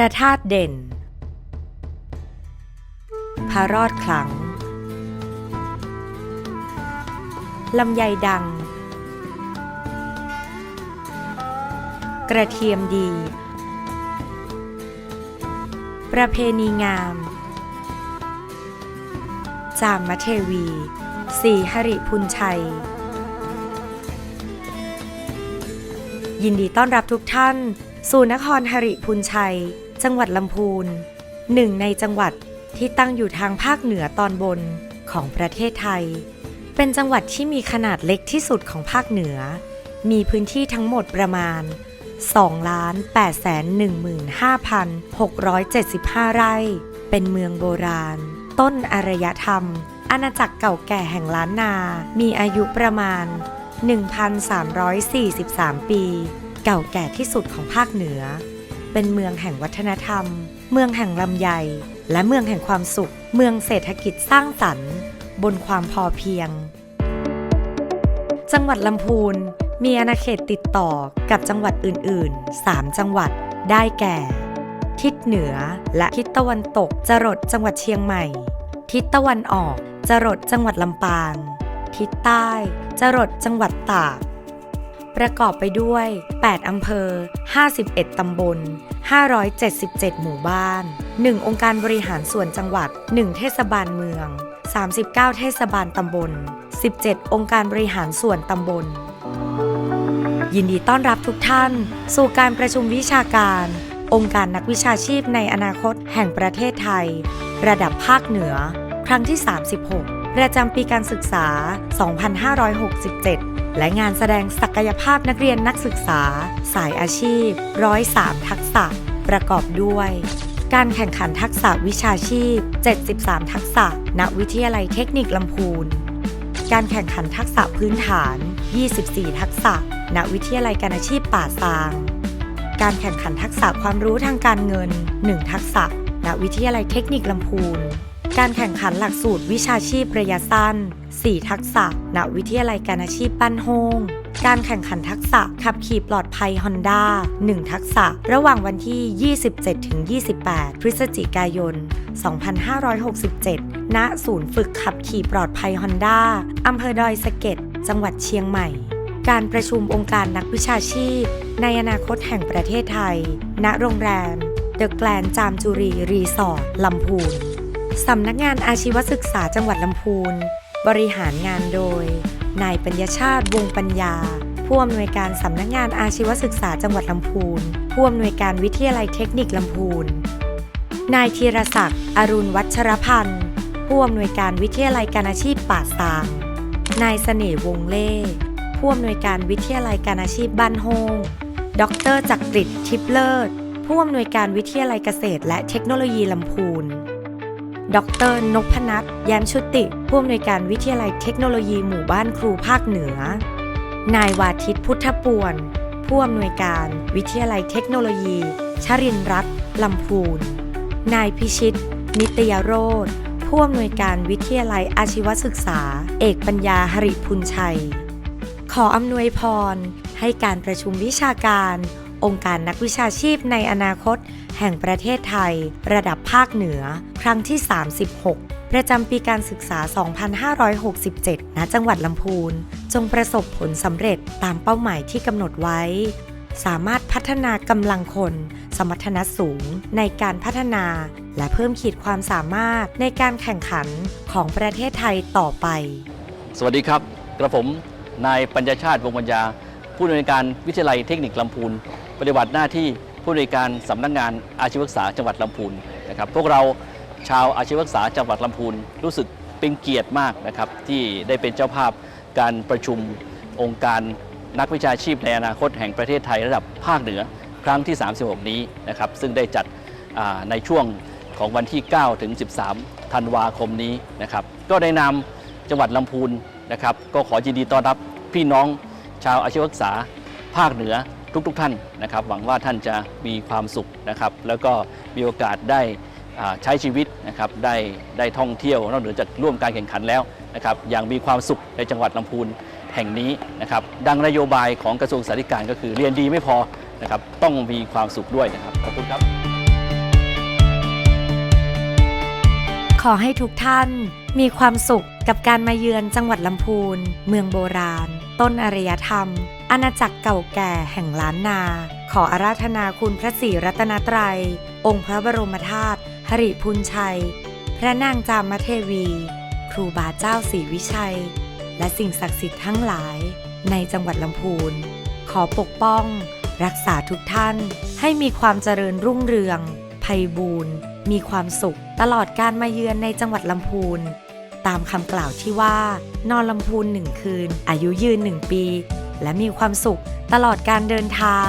พระธาตุเด่น พระรอดขลัง ลำไยดัง กระเทียมดี ประเพณีงาม จามเทวี สีหริพุนชัย ยินดีต้อนรับทุกท่านสู่นครหริพุนชัย จังหวัดลำพูนหนึ่งในจังหวัดที่ตั้งอยู่ทางภาคเหนือตอนบนของประเทศไทย เป็นจังหวัดที่มีขนาดเล็กที่สุดของภาคเหนือ มีพื้นที่ทั้งหมดประมาณ 2,815,675 ไร่ เป็นเมืองโบราณ ต้นอารยธรรม อาณาจักรเก่าแก่แห่งล้านนา มีอายุประมาณ 1,343 ปี เก่าแก่ที่สุดของภาคเหนือ เป็นเมืองแห่งวัฒนธรรม เมืองแห่งลำไย และเมืองแห่งความสุข เมืองเศรษฐกิจสร้างสรรค์ บนความพอเพียง จังหวัดลำพูน มีอาณาเขตติดต่อกับจังหวัดอื่นๆ 3 จังหวัดได้แก่ ทิศเหนือและทิศตะวันตกจรดจังหวัดเชียงใหม่ ทิศตะวันออกจรดจังหวัดลำปาง ทิศใต้จรดจังหวัดตาก ประกอบไปด้วย 8 อำเภอ 51 ตำบล 577 หมู่บ้าน 1 องค์การบริหารส่วนจังหวัด 1 เทศบาลเมือง 39 เทศบาลตำบล 17 องค์การบริหารส่วนตำบล ยินดีต้อนรับทุกท่าน สู่การประชุมวิชาการ องค์การนักวิชาชีพในอนาคตแห่งประเทศไทย ระดับภาคเหนือ ครั้งที่ 36 ประจำปีการศึกษา 2567 และงานแสดงศักยภาพนักเรียนนักศึกษา สายอาชีพ103ทักษะ ประกอบด้วย การแข่งขันทักษะวิชาชีพ 73 ทักษะ ณ วิทยาลัยเทคนิคลำพูน การแข่งขันทักษะพื้นฐาน 24 ทักษะ ณ วิทยาลัยการอาชีพป่าซาง การแข่งขันทักษะความรู้ทางการเงิน 1 ทักษะ ณ วิทยาลัยเทคนิคลำพูน การแข่งขันหลักสูตรวิชาชีพระยะสั้น 4 ทักษะ ณ วิทยาลัยการอาชีพบ้านโฮงการแข่งขันทักษะขับขี่ปลอดภัย Honda 1 ทักษะ ระหว่างวันที่ 27-28 พฤศจิกายน 2567 ณ ศูนย์ฝึกขับขี่ปลอดภัย Honda อำเภอดอยสะเก็ด จังหวัดเชียงใหม่ การประชุมองค์การนักวิชาชีพ ในอนาคตแห่งประเทศไทย ณ โรงแรม เดอะแกลนจามจุรีรีสอร์ทลำพูน สำนักงานอาชีวศึกษาจังหวัดลำพูน บริหารงานโดย นายปัญญาชาติวงปัญญา ผู้อำนวยการสำนักงานอาชีวศึกษาจังหวัดลำพูน ผู้อำนวยการวิทยาลัยเทคนิคลำพูน นายธีรศักดิ์อรุณวัชรพันธ์ ผู้อำนวยการวิทยาลัยการอาชีพป่าซาง นายเสน่ห์วงเล่ผู้อำนวยการวิทยาลัยการอาชีพบ้านโฮงดรจักริดทิพเลิศ ผู้อำนวยการวิทยาลัยเกษตรและเทคโนโลยีลำพูน ดรนพนัทแย้มชุติ ผู้อำนวยการวิทยาลัยเทคโนโลยีหมู่บ้านครูภาคเหนือ นายวาทิตพุทธปวน ผู้อำนวยการวิทยาลัยเทคโนโลยี ชรินร์รัตน์ลำพูน นายพิชิต นิตยโรธผู้อำนวยการวิทยาลัยอาชีวศึกษา เอกปัญญาหริพุนชัย ขออำนวยพร ให้การประชุมวิชาการ องค์การนักวิชาชีพในอนาคต แห่งประเทศไทย ระดับภาคเหนือ ครั้งที่ 36 ประจำปีการศึกษา 2567 ณ จังหวัดลำพูน จงประสบผลสำเร็จตามเป้าหมายที่กำหนดไว้ สามารถพัฒนากำลังคน สมรรถนะสูงในการพัฒนา และเพิ่มขีดความสามารถในการแข่งขันของประเทศไทยต่อไป สวัสดีครับ กระผมนายปัญญาชาติวงปัญญาผู้อำนวยการวิทยาลัยเทคนิคลำพูน ปฏิบัติหน้าที่ผู้อำนการสำนักงานอาชีวศึกษาจังหวัดลำพูนนะครับพวกเราชาวอาชีวศึกษาจังหวัดลำพูนรู้สึกเป็นเกียรติมากนะครับที่ได้เป็นเจ้าภาพการประชุมองค์การนักวิชาชีพในอนาคตแห่งประเทศไทยระดับภาคเหนือครั้งที่ 36 นี้นะครับซึ่งได้จัดในช่วงของวันที่ 9 ถึง 13 ธันวาคมนี้นะครับก็ได้นำจังหวัดลำพูนนะครับก็ขอยินดีต้อนรับพี่น้องชาวอาชีวศึกษาภาคเหนือ ทุกๆทท่านนะครับ หวังว่าท่านจะมีความสุขนะครับ แล้วก็มีโอกาสได้ใช้ชีวิตนะครับได้ได้ท่องเที่ยวนอกเหนือจากร่วมการแข่งขันแล้วนะครับอย่างมีความสุขในจังหวัดลำพูนแห่งนี้นะครับ ดังนโยบายของกระทรวงสาธารณสุขก็คือเรียนดีไม่พอนะครับต้องมีความสุขด้วยนะครับขอบคุณครับ ขอให้ทุกท่านมีความสุขกับการมาเยือนจังหวัดลำพูน เมืองโบราณ ต้นอารยธรรม อาณาจักรเก่าแก่แห่งล้านนา ขออาราธนาคุณพระศรีรัตนตรัย องค์พระบรมธาตุหริพูนชัย พระนางจามเทวี ครูบาเจ้าศรีวิชัย และสิ่งศักดิ์สิทธิ์ทั้งหลาย ในจังหวัดลำพูน ขอปกป้อง รักษาทุกท่าน ให้มีความเจริญรุ่งเรืองไพบูรณ์ มีความสุข ตลอดการมาเยือนในจังหวัดลำพูน ตามคำกล่าวที่ว่า นอนลำพูนหนึ่งคืน อายุยืนหนึ่งปี และมีความสุขตลอดการเดินทาง